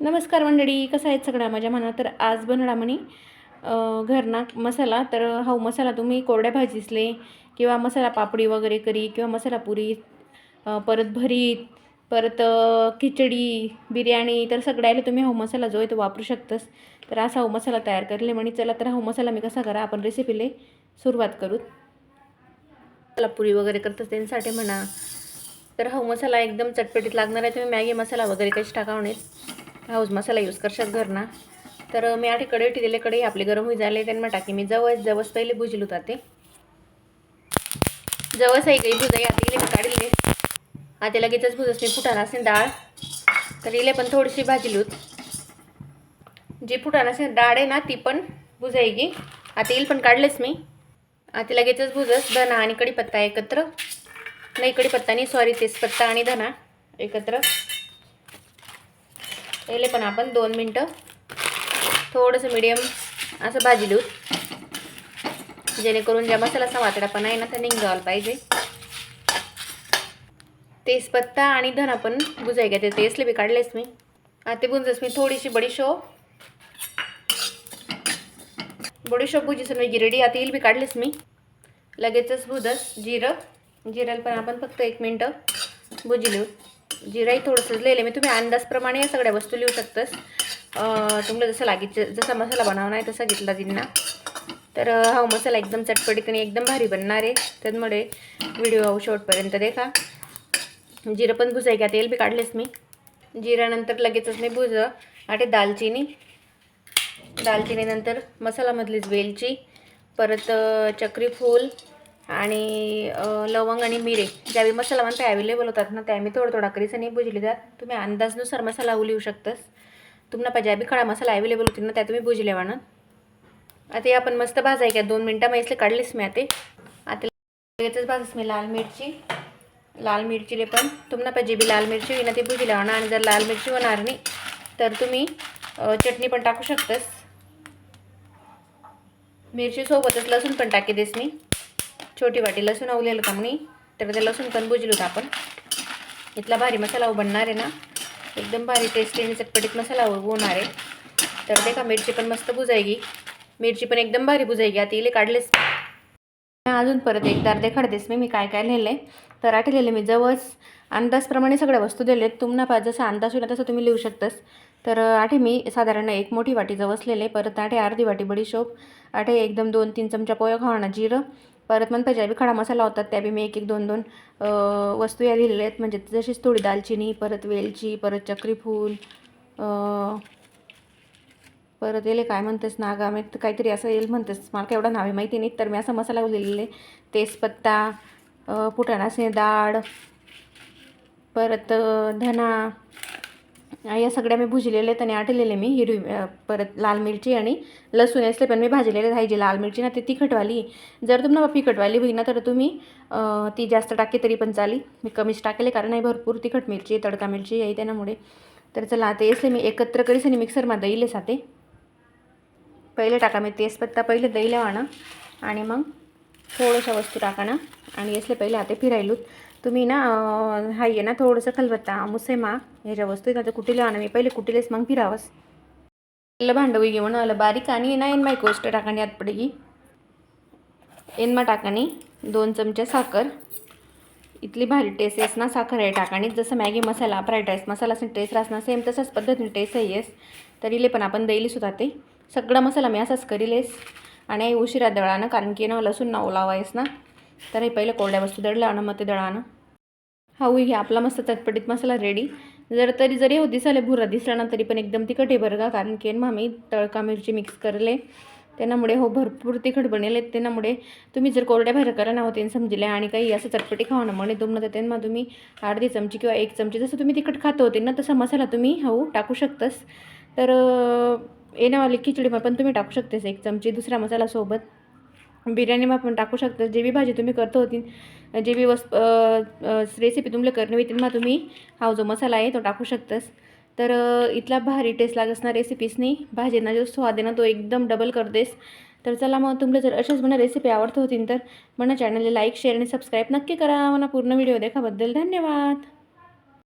नमस्कार मंडळी कसं आहेत सगळ्या? माझ्या मनात तर आज बनडा म्हणे घरना मसाला तर हा मसाला तुम्ही कोरड्या भाजीसले किंवा मसाला पापडी वगैरे करी किंवा मसाला पुरी परत भरीत परत खिचडी बिर्याणी तर सगळ्याला तुम्ही हा मसाला जो आहे तो वापरू शकतस. तर असा हा मसाला तयार करले म्हणे चला तर हा मसाला मी कसा करा आपण रेसिपीले सुरुवात करू. मसाला पुरी वगैरे करतस त्यांच्यासाठी म्हणा. तर हा मसाला एकदम चटपटीत लागणार आहे तुम्ही मॅगी मसाला वगैरे कशी टाकावं हाऊस मसाला यूज करशात घरना तर मी आठकडे ठेवलेले कढई आपले गरम होई झाले त्यांना टाकी मी जवळ जवस पहिले भुजलो ते. जवस आहे काही भुजाई आता इले काढले. आता लगेचच भुजस मी फुटाणा असेल डाळ तर इले पण थोडीशी भाजीलूत. जी फुटाणा असेल डाळ आहे ना ती पण भुजायगी आता येईल पण काढलेच मी. आता लगेचच भुजस धना आणि कढीपत्ता एकत्र. नाही कढीपत्ता नाही सॉरी तेजपत्ता आणि धना एकत्र. पहिले पण आपण दोन मिनटं थोडंसं मिडियम असं भाजी देऊ. जेणेकरून ज्या मसालाचा वातडापणा आहे ना त्या निघायला पाहिजे. तेजपत्ता आणि धना पण बुजाय घ्या ते तेसले बी काढलेच मी. आता ते बुंजस मी. थोडीशी बडीशोप बडीशोप भुजीसून मी रेडी आता येईल बी काढलेच मी. लगेचच भुदस जिरं. जिऱ्याला पण आपण फक्त एक मिनटं भुजी लिहू जिराही थोडंसं लिहिले मी तुम्ही अंदाजप्रमाणे या सगळ्या वस्तू लिहू शकतस. तुम्हाला जसं लागेल जसा मसाला बनवणार आहे तसा घेतला जिन्ना. तर हा मसाला एकदम चटपटीत आणि एकदम भारी बनणार आहे. त्यामुळे व्हिडिओ शेवटपर्यंत देखा. जिरं पण भुजाय घ्या तेल बी काढलेच मी. जिऱ्यानंतर लगेचच मी भुज आटे दालचिनी. दालचिनीनंतर मसालामधलीच वेलची. परत चक्री फूल आणि लवंग आणि मिरे ज्यावेळी मसाला म्हणता अवेलेबल होतात ना त्या आम्ही थोडं थोडा करीस आणि भुजली जात तुम्ही अंदाजनुसार मसाला लिहू शकतस तुम्हाला पाहिजे बी खडा मसाला अवेलेबल होती ना त्या तुम्ही भुजल्या वाणं. आता हे आपण मस्त भाजाय का दोन मिनटं मैसले काढलीस मी आता. आता लगेचच भाजस मी लाल मिरची. लाल मिरचीले पण तुम्हाला पाहिजे बी लाल मिरची विना ते भुजल्या वाणं. आणि जर लाल मिरची होणार नाही तर तुम्ही चटणी पण टाकू शकतस. मिरची सोबतच लसूण पण टाकी देस मी. छोटी वाटी लसूण आवलेलं का मी तर ते लसूण पण बुजलो होतं आपण. इथला भारी मसाला हो बनणार आहे ना. एकदम भारी टेस्टी आणि चटपटीत मसाला हो होणार आहे. तर ते का मिरची पण मस्त बुजायगी. मिरची पण एकदम भारी बुजायगी. आता इले काढलेच अजून परत एकदा खडतेस मी. मी काय काय लिहिलं आहे तर आठ लिहिले मी जवळच अंदाजप्रमाणे सगळ्या वस्तू दिले आहेत तुम्हाला पा जसं अंदाज होईल तसं तुम्ही लिहू शकतास. तर आठे मी साधारण एक मोठी वाटी जवसलेले परत आठे अर्धी वाटी बडीशोप आठे एकदम दोन तीन चमचा पोया खावणा जिरं. परत मग त्याच्या बी खडा मसाला होतात त्या बी मी एक एक दोन दोन वस्तू या लिहिलेल्या आहेत. म्हणजे जशीच थोडी दालचिनी परत वेलची परत चक्रीफूल परत येले काय म्हणतेस नागा मी तर काहीतरी असं येईल म्हणतेस. मला काय एवढं नावे माहिती नाही तर मी असा मसाला लिहिलेले तेजपत्ता अं, फुटाणाचे डाळ परत धना या सगळ्या मी भुजलेले आहेत आणि आटलेले मी हिरवी परत लाल मिरची आणि लसूण असले पण मी भाजलेले पाहिजे लाल मिरची ना ती तिखटवाली. जर तुम्हाला फिकटवाली होई ना तर तुम्ही ती जास्त टाके तरी पण चाली मी कमीच टाकले कारण आहे भरपूर तिखट मिरची तडका मिरची आहे त्यामुळे तर चला आता असले मी एकत्र करीस आणि मिक्सरमा दहीले साते. पहिले टाका मी तेजपत्ता पहिले दही लावा आणि मग थोड्याशा वस्तू टाकाणं आणि यसले पहिले आता फिरायलूत. तुम्ही ना हा ये ना थोडंसं खलबत्ता मुसेमा ह्याच्या वस्तू आहेत ना कुटीला आणा मी पहिले कुटीलेच मग फिरावंस. पहिलं भांडवी घेऊन आलं बारीक आणि ना एन माय कोस्ट टाकाणी आत पडगी एनमा टाकाणी दोन चमचे साखर. इथली भारी टेस्ट येस ना साखर आहे टाकाणी जसं Maggi masala fried rice masala असेल टेस्ट राहस ना सेम तसंच पद्धतीने टेस्ट आहे येस तरीले पण आपण दैली सुद्धा ते. सगळा मसाला मी असाच करीलेस आणि उशिरा दळानं कारण की ना लसूण ना ओलावायस ना. तर हे पहिलं कोरड्या वस्तू दळलं मग ते दळानं हा घ्या आपला मस्त चटपटीत मसाला रेडी जर तरी जरी हो दिसाले भुरा दिसला ना तरी पण एकदम तिखट आहे बरं का? कारण की मग मी तळका मिरची मिक्स करले. त्यामुळे हो भरपूर तिखट बनेल. आहेत त्यामुळे तुम्ही जर कोरड्या बाहेर करा ना होते समजले. आणि काही असं चटपटी खावा ना म्हणे तुम्हाला तर त्यांना तुम्ही अर्धी चमची किंवा एक चमची जसं तुम्ही तिखट खात होते ना तसा मसाला तुम्ही हाऊ टाकू शकतास. तर येण्यावाली खिचडी पण तुम्ही टाकू शकतेस एक चमची दुसरा मसाला सोबत. बिर्याणीमा पण टाकू शकता. जे बी भाजी तुम्ही करत होती जे बी वस रेसिपी तुमले करणे होती मग तुम्ही हा जो मसाला आहे तो टाकू शकतास. तर इथला भारी टेस्ट लागत ना. रेसिपीसनी भाजीना जो स्वाद आहे ना तो एकदम डबल करतेस. तर चला मग तुम्हाला जर अशाच म्हणा रेसिपी आवडत होती तर म्हणा चॅनलला लाईक शेअर आणि सबस्क्राईब नक्की करा. म्हणा पूर्ण व्हिडिओ देखाबद्दल धन्यवाद.